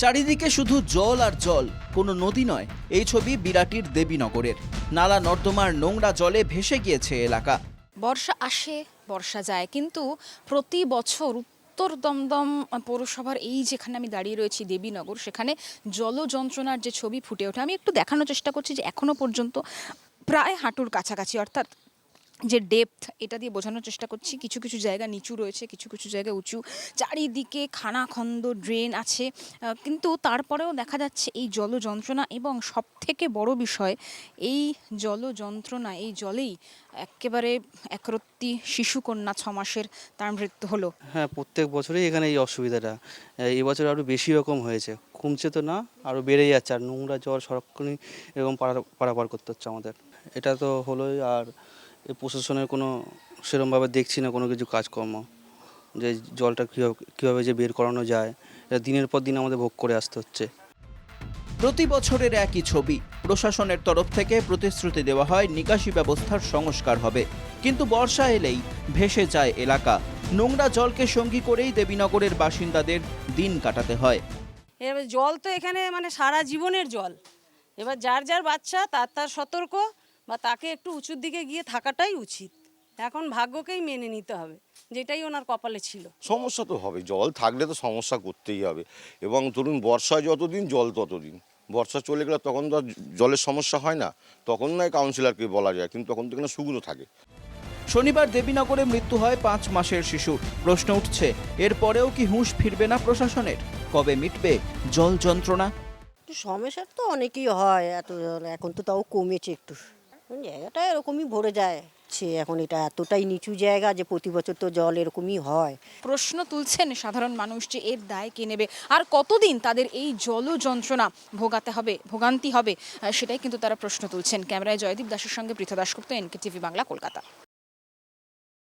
চারিদিকে শুধু জল আর জল, কোনো নদী নয়। এই ছবি বিরাটির দেবীনগরের। নালা নর্দমার নোংরা জলে ভেসে গিয়েছে এলাকা। বর্ষা আসে, বর্ষা যায়, কিন্তু প্রতি বছর উত্তর দমদম পৌরসভার এই যেখানে আমি দাঁড়িয়ে রয়েছি, দেবীনগর, সেখানে জল যন্ত্রণার যে ছবি ফুটে ওঠে, আমি একটু দেখানোর চেষ্টা করছি যে এখনও পর্যন্ত প্রায় হাঁটুর কাছাকাছি, অর্থাৎ যে ডেপথ এটা দিয়ে বোঝানোর চেষ্টা করছি। কিছু কিছু জায়গা নিচু রয়েছে, কিছু কিছু জায়গা উঁচু। চারিদিকে খানাখন্দ ড্রেন আছে। কিন্তু তারপরেও দেখা যাচ্ছে এই জল যন্ত্রণা এবং সব থেকে বড় বিষয়, এই জল যন্ত্রণা, এই জলেই একেবারে একরত্তি শিশুকন্যা ছ মাসের তার মৃত্যু হলো। হ্যাঁ প্রত্যেক বছরই এখানে এই অসুবিধাটা। এবছর আরও বেশি রকম হয়েছে। কমছে তো না আরও বেড়ে যাচ্ছে। আর নোংরা জল সরক্ষণই এরকম পারা- পারাপার করতে হচ্ছে আমাদের। এটা তো হলোই আর এই প্রশাসনের কোনো সেরমভাবে দেখছি না কোনো কিছু কাজকর্ম। যে জলটা কীভাবে কীভাবে যে বের করানো যায় এটা দিনের পর দিন আমাদের ভোগ করে আসতে হচ্ছে। প্রতি বছরের একই ছবি। প্রশাসনের তরফ থেকে প্রতিশ্রুতি দেওয়া হয় নিকাশি ব্যবস্থার সংস্কার হবে। কিন্তু বর্ষা এলেই ভেসে যায় এলাকা। নোংরা জলকে সঙ্গী করেই দেবীনগরের বাসিন্দাদের দিন কাটাতে হয়। এবার জল তো এখানে মানে সারা জীবনের জল। এবার যার যার বাচ্চা তার তার সতর্ক। বা তাকে একটু উঁচুর দিকে গিয়ে থাকাটাই উচিত। এখন ভাগ্যকেই মেনে নিতে হবে যেটাই ওনার কপালে ছিল। সমস্যা তো হবে জল থাকলে তো সমস্যা করতেই হবে। এবং ধরুন বর্ষায় যতদিন জল ততদিন। বর্ষা চলে গেলে তখন তো আর জলের সমস্যা হয় না তখন নয় কাউন্সিলরকে বলা যায় কিন্তু তখন তো এখানে শুকনো থাকে। শনিবার দেবীনগরে মৃত্যু হয় পাঁচ মাসের শিশুর প্রশ্ন উঠছে এরপরেও কি হুঁশ ফিরবে না প্রশাসনের? কবে মিটবে জল যন্ত্রণা? সমস্যা তো অনেকই হয় এত এখন তো তাও কমেছে একটু। জায়গাটা এরকমই ভরে যায় এখন এটা এতটাই নিচু জায়গা যে প্রতি বছর তো জল এরকমই হয়। প্রশ্ন তুলছেন সাধারণ মানুষ যে এর দায় কে নেবে? আর কতদিন তাদের এই জল যন্ত্রণা ভোগাতে হবে, ভোগান্তি হবে? সেটাই কিন্তু তারা প্রশ্ন তুলছেন। ক্যামেরায় জয়দীপ দাসের সঙ্গে Pritha Dasgupta N K TV Bangla, Kolkata.